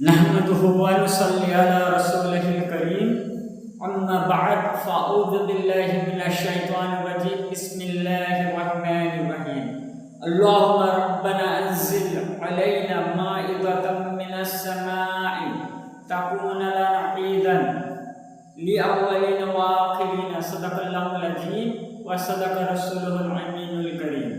نحمده ونصلي على رسوله الكريم. أما بعد فأعوذ بالله من الشيطان الرجيم. بسم الله الرحمن الرحيم. اللهم ربنا أنزل علينا مائدة من السماء تكون لنا عيدا لأولين وآخرين. صدق الله العظيم وصدق رسوله الأمين الكريم.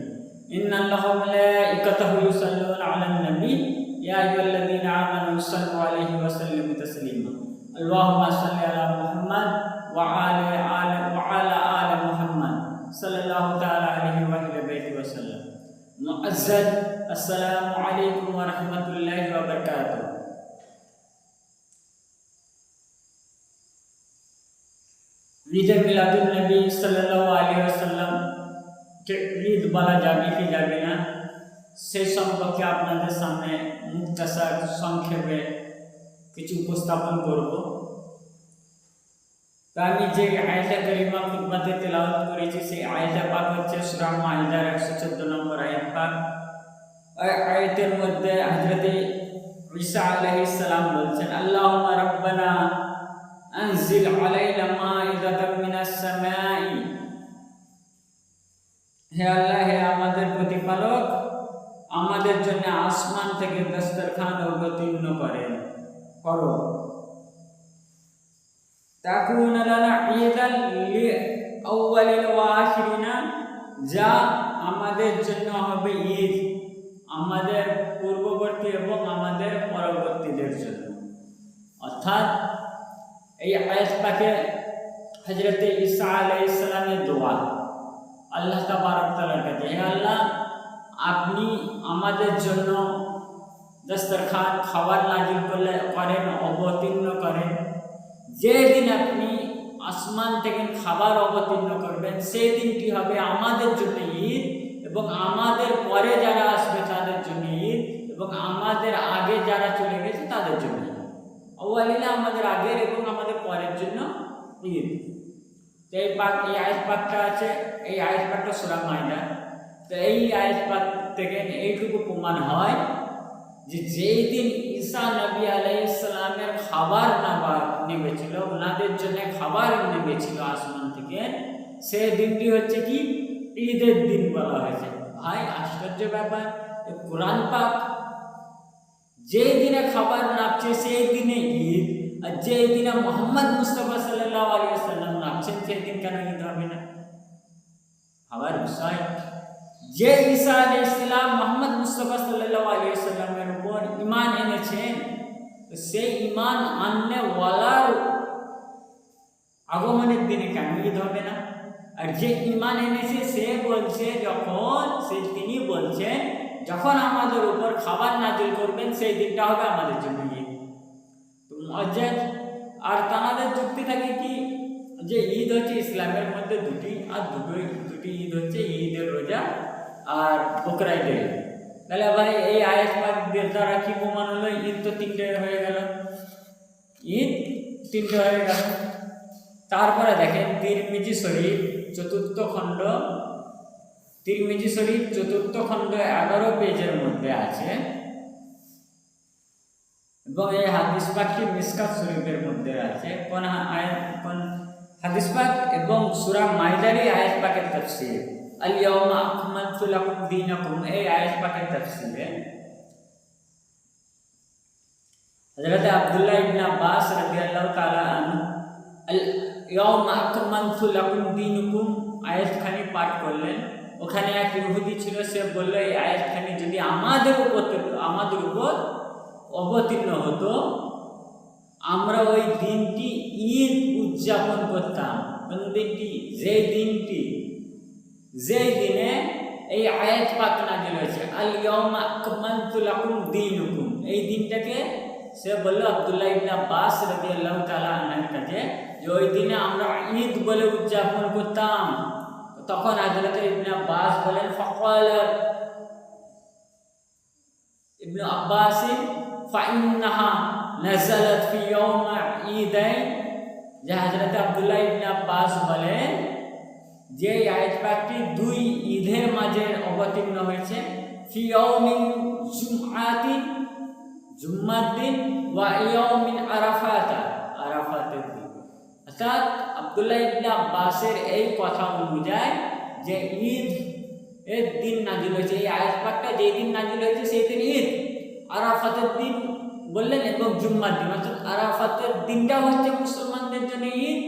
إن الله وملائكته يصلون على النبي. يا أيها الذين آمنوا صلوا عليه وسلموا تسليما. اللهم صل على محمد وعلى آل وعلى آل محمد صلى الله تعالى عليه وآل بيته وسلم. معزز السلام عليكم ورحمة الله وبركاته. عيد ميلاد النبي صلى الله عليه وسلم عيد بلا جامع في جامعنا সেই সম্পর্কে আপনাদের সামনে মুক্তাসার সংক্ষেপে কিছু উপস্থাপন করব। তা আমি যে আয়তা করিমা খুতবাতে তেলাওয়াত করেছি, সেই আয়তা পাক হচ্ছে সূরা মাইদার একশো চোদ্দ নম্বর আয়াত পাক। আয়াতের মধ্যে হযরত ঈসা আলাইহিস সালাম বলছেন, আল্লাহুম্মা রাব্বানা আনজিল আলাইনা মাইদাতাম মিনাস সামাই। হে আল্লাহ আসমান থেকে দস্তরখান অবতীর্ণ করেন করো তাকুন লানা ঈদান লি আউয়ালিল ওয়া আখিরিনা যা আমাদের জন্য হবে ঈদ, আমাদের পূর্ববর্তী এবং আমাদের পরবর্তীদের জন্য। অর্থাৎ এই আয়াত পাকে হজরত ঈসা আলাইহিস সালামের দোয়া। আল্লাহ তাবারক তাআলার কাছে, হে আল্লাহ আপনি আমাদের জন্য দস্তরখান, খাবার নাজিল করলে করেন, অবতীর্ণ করেন। যেদিন আপনি আসমান থেকে খাবার অবতীর্ণ করবেন সেই দিনটি হবে? আমাদের জন্য ঈদ এবং আমাদের পরে যারা আসবে তাদের জন্য ঈদ এবং আমাদের আগে যারা চলে গেছে তাদের জন্য অওয়ালিনা আমাদের আগের এবং আমাদের পরের জন্য ঈদ। এই পাক, এই আয়াত পাকটা আছে, এই আয়াত পাকটা সুরা মাইদা তো এই আয়াত থেকে এইটুকু প্রমাণ হয় যে যেই দিন ঈসা নবী আলাইসালামের খাবার নাবা নেমেছিল, ওনাদের জন্য খাবার নেমেছিল আসমান থেকে, সেই দিনটি হচ্ছে কি? ঈদের দিন বলা হয়েছে। ভাই, আশ্চর্য ব্যাপার কোরআন পাক যেই দিনে খাবার নাপছে সেই দিনে ঈদ, আর যেই দিনে মোহাম্মদ মুস্তফা সাল্লাহ আলী সাল্লাম নাপছেন সেই দিন কেন ঈদ হবে না? আবার বিষয় যে ঈসা আলী ইসলাম মোহাম্মদ মুস্তফা সাল্লাহ আলী সাল্লামের উপর ইমান এনেছেন তো সেই ইমান আননে ওয়ালার আগমনের দিনে কেন ঈদ হবে না আর যে ইমান এনেছে সে বলছে যখন সে তিনি বলছেন যখন আমাদের উপর খাবার নাজিল করবেন সেই দিনটা হবে আমাদের জন্য ঈদ তো মজ্জাদ আর তাদের যুক্তি থাকে কি? যে ঈদ হচ্ছে ইসলামের মধ্যে দুটি, আর দুটোই, দুটি ঈদ হচ্ছে ঈদের রোজা। আর বকরা ঈদের তাহলে ভাই এই আয়াত পাকদের দ্বারা কি প্রমাণ হলো? ঈদ তো তিনটে হয়ে গেল। ঈদ তিনটে হয়ে গেল। তারপরে দেখেন তিরমিজি শরীফ চতুর্থ খণ্ড। তিরমিজি শরীফ চতুর্থ খণ্ড এগারো পেজের মধ্যে আছে। এবং এই হাদিস পাকটি মিসকাত শরীফের মধ্যে আছে। কোন কোন হাদিস পাক এবং সূরা মাইদারি আয়াত পাকের তাফসীর। ইয়াউমা আকমালতু লাকুম দীনাকুম এই আয়াত পাকের তাফসীরে হযরত আব্দুল্লাহ ইবনে আব্বাস রাদিয়াল্লাহু তাআলা আনহু ইয়াউমা আকমালতু লাকুম দীনুকুম আয়াতখানি পাঠ করলেন। ওখানে এক ইহুদি ছিল, সে বলল, এই আয়াতখানি যদি আমাদের উপর আমাদের উপর অবতীর্ণ হতো, আমরা ওই দিনটি ঈদ উদযাপন করতাম। কোন দিনটি? যে দিনটি? যে দিনে এই আয়াত পাক নাজিল হয়েছে আল ইয়াউমা আকমালতু লাকুম দীনুকুম এই দিনটাকে সে বলল আব্দুল্লাহ ইবনে আব্বাস রাদিয়াল্লাহু তাআলা আনহুর কাছে যে ওই দিনে আমরা ঈদ বলে উদযাপন করতাম। তখন হযরত ইবনে আব্বাস বলেন, ফকাল ইবনে আব্বাস ফাইন্নাহা নাযালাত ফি ইয়াউম ঈদাইন যে হযরত আব্দুল্লাহ ইবনে আব্বাস বলেন যে এই আয়াত দুই ঈদের মাঝে অবতীর্ণ হয়েছে, ফি ইয়াউমিন জুমআতিন জুম্মার দিন, ওয়া ইয়াউমিন আরাফাতা, আরাফাতের দিন। অর্থাৎ আব্দুল্লাহ ইবনে আব্বাসের এই কথা অনুযায়ী যে ঈদ এর দিন নাজিল হয়েছে, এই আয়াত যেই দিন নাজিল হয়েছে, সেই দিন ঈদ। আরাফাতের দিন বললেন এবং জুম্মার দিন। অর্থাৎ আরাফাতের দিনটা হচ্ছে মুসলমানদের জন্য ঈদ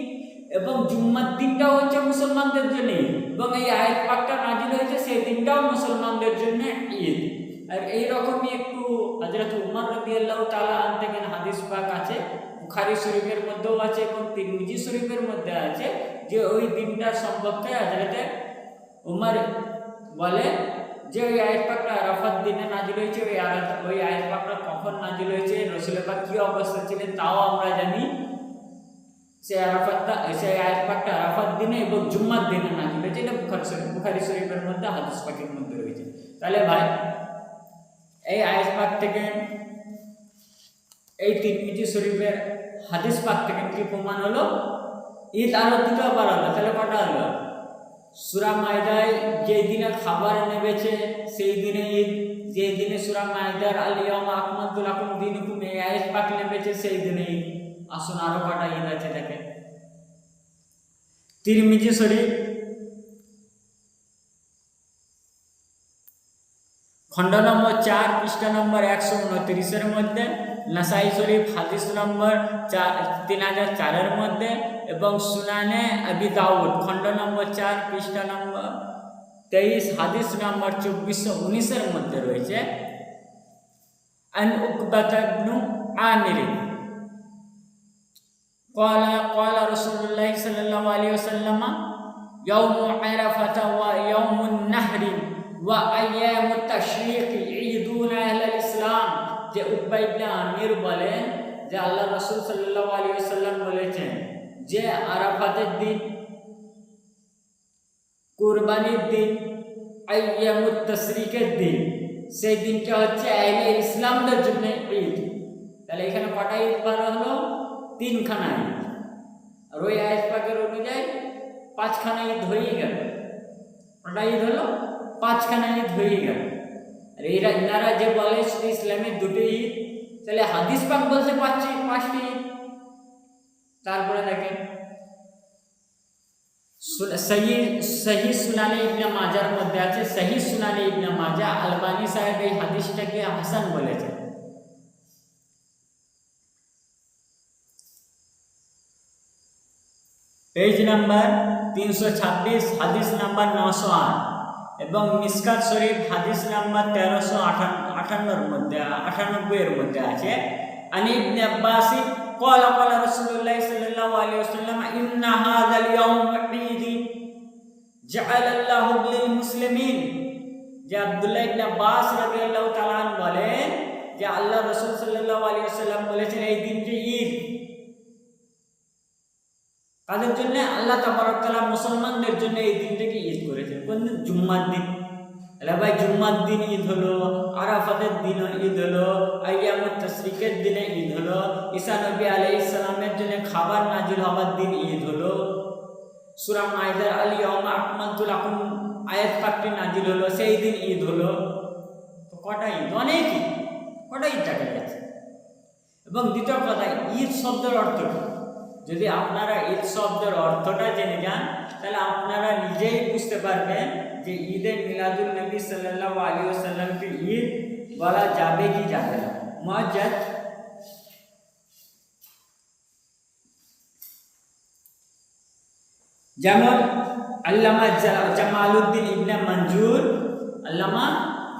এবং জুম্মার দিনটাও হচ্ছে মুসলমানদের জন্য। এবং এই আয়াত পাকটা নাজিল হয়েছে সেই দিনটাও মুসলমানদের জন্য ঈদ। আর এই রকমই একটু হজরত উমর রাদিয়াল্লাহু তাআলা আন থেকে হাদিস পাক আছে। বুখারী শরীফের মধ্যেও আছে এবং তিরমিজি শরীফের মধ্যে আছে যে ওই দিনটার সম্পর্কে হজরতে উমর বলে যে ওই আয়াত পাকটা আরাফাত দিনে নাজিল হয়েছে, ওই আয়াত ওই আয়াত পাকটা কখন নাজিল হয়েছে রসুল পাক কী অবস্থা ছিলেন তাও আমরা জানি। সেই আরাফাতটা সেই আয়াত পাকটা আরাফাত দিনে এবং জুম্মার দিনে নাজিল হয়েছে এটা বুখারি শরীফ বুখারি শরীফের মধ্যে হাদিস পাকের মধ্যে রয়েছে তাহলে ভাই এই আয়াত পাক থেকে এই তিরমিজি শরীফের হাদিস পাক থেকে কি প্রমাণ হলো ঈদ আরও দুটো আবার হলো তাহলে কটা হলো সুরা মায়দায় যেই দিনে খাবার নেবেছে সেই দিনে ঈদ যেই দিনে সুরা মায়দার আলিয়াম আকমাতুল আকুম দিন হুকুম এই আয়াত পাক নেবেছে সেই দিনে ঈদ আসুন, আরও কটা ঈদ আছে, দেখেন। তিরমিজি শরীফ খণ্ড নম্বর চার, পৃষ্ঠা নম্বর একশো উনত্রিশের মধ্যে, নাসাই শরীফ, হাদিস নম্বর চার, তিন হাজার চারের মধ্যে, এবং সুনানে আবি দাউদ, খণ্ড নম্বর চার, পৃষ্ঠা নম্বর তেইশ, হাদিস নম্বর চব্বিশশো উনিশের মধ্যে রয়েছে। আন উকবাত ইবনু আমির قال قال رسول الله صلى الله عليه وسلم يوم عرفة ويوم النهر وأيام التشريق عيدون أهل الإسلام যে উকবা ইবনে আমির বলেন যে আল্লাহ রসুল সাল্লাল্লাহু আলাইহি ওয়াসাল্লাম বলেছেন যে আরাফাতের দিন কুরবানির দিন আইয়ামুত তশরিকের দিন সেই দিনটা হচ্ছে আহলে ইসলামদের জন্য ঈদ তাহলে এখানে কটা ঈদ ভালো হলো তিনখানা ঈদ আর ওই আয়াত পাকের অনুযায়ী পাঁচখানা ঈদ হয়েই গেল কটা ঈদ হলো পাঁচখানা ঈদ হয়েই গেল আর এরা ইনারা যে বলে শুধু ইসলামের দুটো ঈদ তাহলে হাদিস পাক বলতে পারছি পাঁচটি ঈদ তারপরে দেখেন সহি সহি সুনানি ইবনে মাজার মধ্যে আছে সহি সুনানি ইবনে মাজা আলবানি সাহেব এই হাদিসটাকে হাসান বলেছেন পেজ নাম্বার তিনশো ছাব্বিশ হাদিস নাম্বার নশো আট এবং মিসকাত শরীফ হাদিস নাম্বার তেরোশো আঠান্ন আটান্নর মধ্যে আটানব্বইয়ের মধ্যে আছে আনি ইবনে আব্বাস قال قال رسول الله صلى الله عليه وسلم إن هذا اليوم عيد جعل الله للمسلمين যে আব্দুল্লাহ ইবনে আব্বাস রাদিয়াল্লাহু তাআলা আনহু বলেন যে আল্লাহ রাসূল সাল্লাল্লাহু আলাইহি ওয়াসাল্লাম বলেছেন এই দিনটি ঈদ কাদের জন্য আল্লাহ তাবারক তাআলা মুসলমানদের জন্য এই দিনটাকে ঈদ করেছেন। কোন দিন? জুম্মার দিন। তাহলে ভাই, জুম্মার দিন ঈদ হলো, আরাফাতের দিন ঈদ হলো আইয়ামুত তশরিকের দিনে ঈদ হলো, ঈসা নবী আলাইহিস সালামের জন্য খাবার নাজিল হওয়ার দিন ঈদ হলো। সূরা মাইদার আল ইয়াউমা আকমালতু লাকুম, আয়াত পাকটি নাজিল হলো, সেই দিন ঈদ হলো। তো কটা ঈদ? অনেক ঈদ। কটা ঈদ দেখা যাচ্ছে এবং দ্বিতীয় কথা, ঈদ শব্দের অর্থ কি? যদি আপনারা ঈদ শব্দের অর্থটা জেনে যান, তাহলে আপনারা নিজেই বুঝতে পারবেন যে ঈদে মিলাদুল নবী সাল্লাল্লাহু আলাইহি ওয়াসাল্লামকে ঈদ বলা যাবে কি যাবে না। মজ্জাদ যেমন আল্লামা জা- জামালউদ্দিন ইবনে মঞ্জুর আল্লামা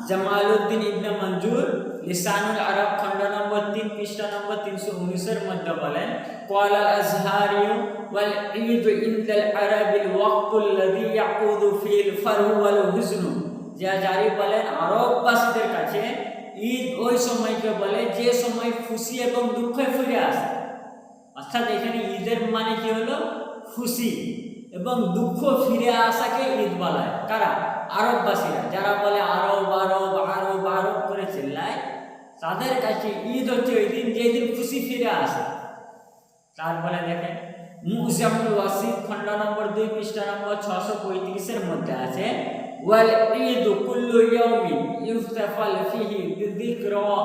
জামালউদ্দিন ইবনে মঞ্জুর লিসানুল আরব খণ্ড নম্বর তিন পৃষ্ঠা নম্বর তিনশো উনিশের মধ্যে বলেন قال الأزهاري والعيد عند العرب الوقت الذي يعود فيه الفرح والحزن যা জারি বলেন আরববাসীদের কাছে ঈদ ওই সময়কে বলে যে সময় খুশি এবং দুঃখে ফিরে আসে অর্থাৎ এখানে ঈদের মানে কি হলো খুশি এবং দুঃখ ফিরে আসাকে ঈদ বলা হয় কারা আরববাসীরা, যারা বলে আরব আরব আরব আরব করে চিল্লায়, তাদের কাছে ঈদ হচ্ছে ওই দিন যেদিন খুশি ফিরে আসে। তারপরে দেখেন মুজামুল ওয়াসিদ খণ্ড নম্বর দুই পৃষ্ঠা নম্বর ছশো পঁয়ত্রিশের মধ্যে আছে, ওয়াল ঈদ কুল্লু ইয়াউমিন ইউহতাফাল ফিহি বিযিকরা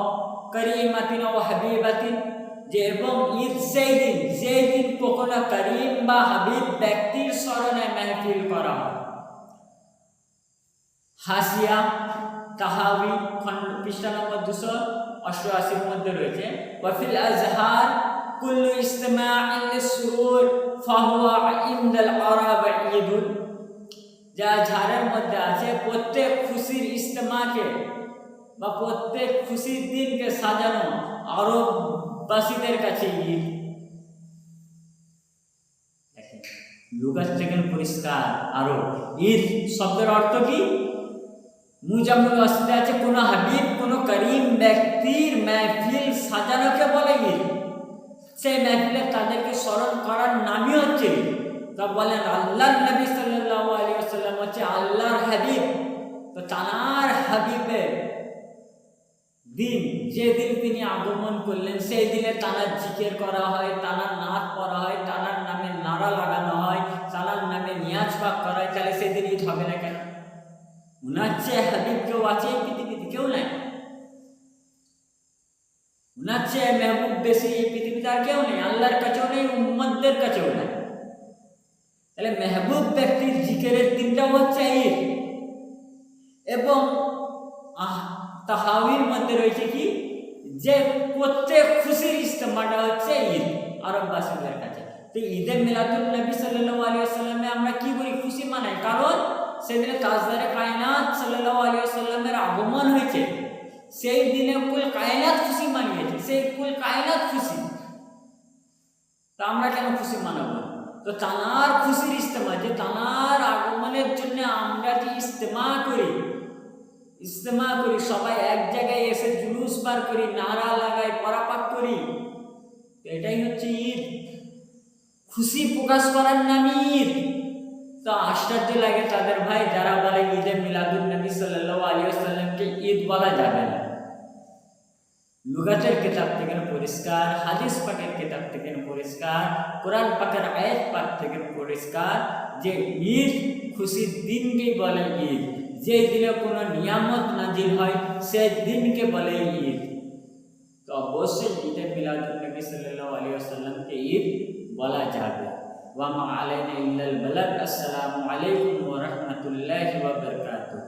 করিমাতিন ও হাবিবাতিন। যে এবং ঈদ সেই দিন, যেই দিন কখনো করিম বা হাবিব ব্যক্তির স্মরণে মেহফিল করা হয়। হাসিয়া তাহাবি খন্ড পৃষ্ঠা নম্বর দুশো অষ্টআশির মধ্যে রয়েছে। ওয়াফিল আজহার, কুল্লু ইস্তেমা সুরুর ফাহুয়া ইন্দাল আরাব ঈদুল যা ঝাড়ের মধ্যে আছে, প্রত্যেক খুশির ইস্তেমাকে বা প্রত্যেক খুশির দিনকে সাজানো আরববাসীদের কাছে ঈদ। লুকাস থেকে পরিষ্কার আরও ঈদ শব্দের অর্থ কি? মুজামুল আসলে আছে কোন হাবিব কোন করিম ব্যক্তির মেহফিল সাজানোকে বলে সেই মেহফিলে তাদেরকে স্মরণ করার নামই হচ্ছে তা বলেন আল্লাহ নবী সাল্লাল্লাহু আলাইহি ওয়াসাল্লাম হচ্ছে আল্লাহর হাবিব তো তানার হাবিবের দিন যে দিন তিনি আগমন করলেন সেই দিনে তানার জিকের করা হয় তানার নাচ করা হয় তানার নামে নাড়া লাগানো আছে এই পৃথিবীতে কেউ নাই উনার চেয়ে মেহবুব বেশি এই পৃথিবীতে আর কেউ নেই আল্লাহর কাছেও নেই উম্মদদের কাছেও নাই তাহলে মেহবুব ব্যক্তির জিকেরের দিনটাও হচ্ছে ঈদ এবং আহ তাহাবির মধ্যে রয়েছে কি যে প্রত্যেক খুশির ইস্তেমাটা হচ্ছে ঈদ আরববাসীদের কাছে তো ঈদে মিলাদুল নবী সাল্লাল্লাহু আলাইহি ওয়াসাল্লামে আমরা কি করি খুশি মানাই কারণ সেদিনে তাজদারে কায়নাত সাল্লাল্লাহু আলাইহি ওয়াসাল্লামের আগমন হয়েছে। সেই দিনে কুল কায়নাত খুশি মানিয়েছে। সেই কুল কায়নাত খুশি। তা আমরা কেন খুশি মানাবো? তো তানার খুশির ইস্তেমা যে তানার আগমনের জন্য আমরা যে ইস্তেমা করি ইস্তেমা করি, সবাই এক জায়গায় এসে জুলুস বার করি নারা লাগাই পরাপাক করি এটাই হচ্ছে ঈদ। খুশি প্রকাশ করার নামই ঈদ। তো আশ্চর্য লাগে তাদের ভাই যারা বলে ঈদে মিলাদুল নবী সাল্লাল্লাহু আলাইহি ওয়াসাল্লামকে ঈদ বলা যাবে না। লুগাতের কিতাব থেকে পরিষ্কার, হাদিস পাকের কিতাব থেকে পরিষ্কার, কোরআন পাকের আয়াত পাক থেকে পরিষ্কার যে ঈদ খুশির দিনকেই বলে ঈদ। যে দিনে কোনো নিয়ামত নাজিল হয়, সেই দিনকে বলে ঈদ। তো অবশ্যই ঈদে মিলাদুল নবী সাল্লাল্লাহু আলাইহি ওয়াসাল্লামকে ঈদ বলা যাবে। وما علينا إلا البلد السلام عليكم ورحمة الله وبركاته.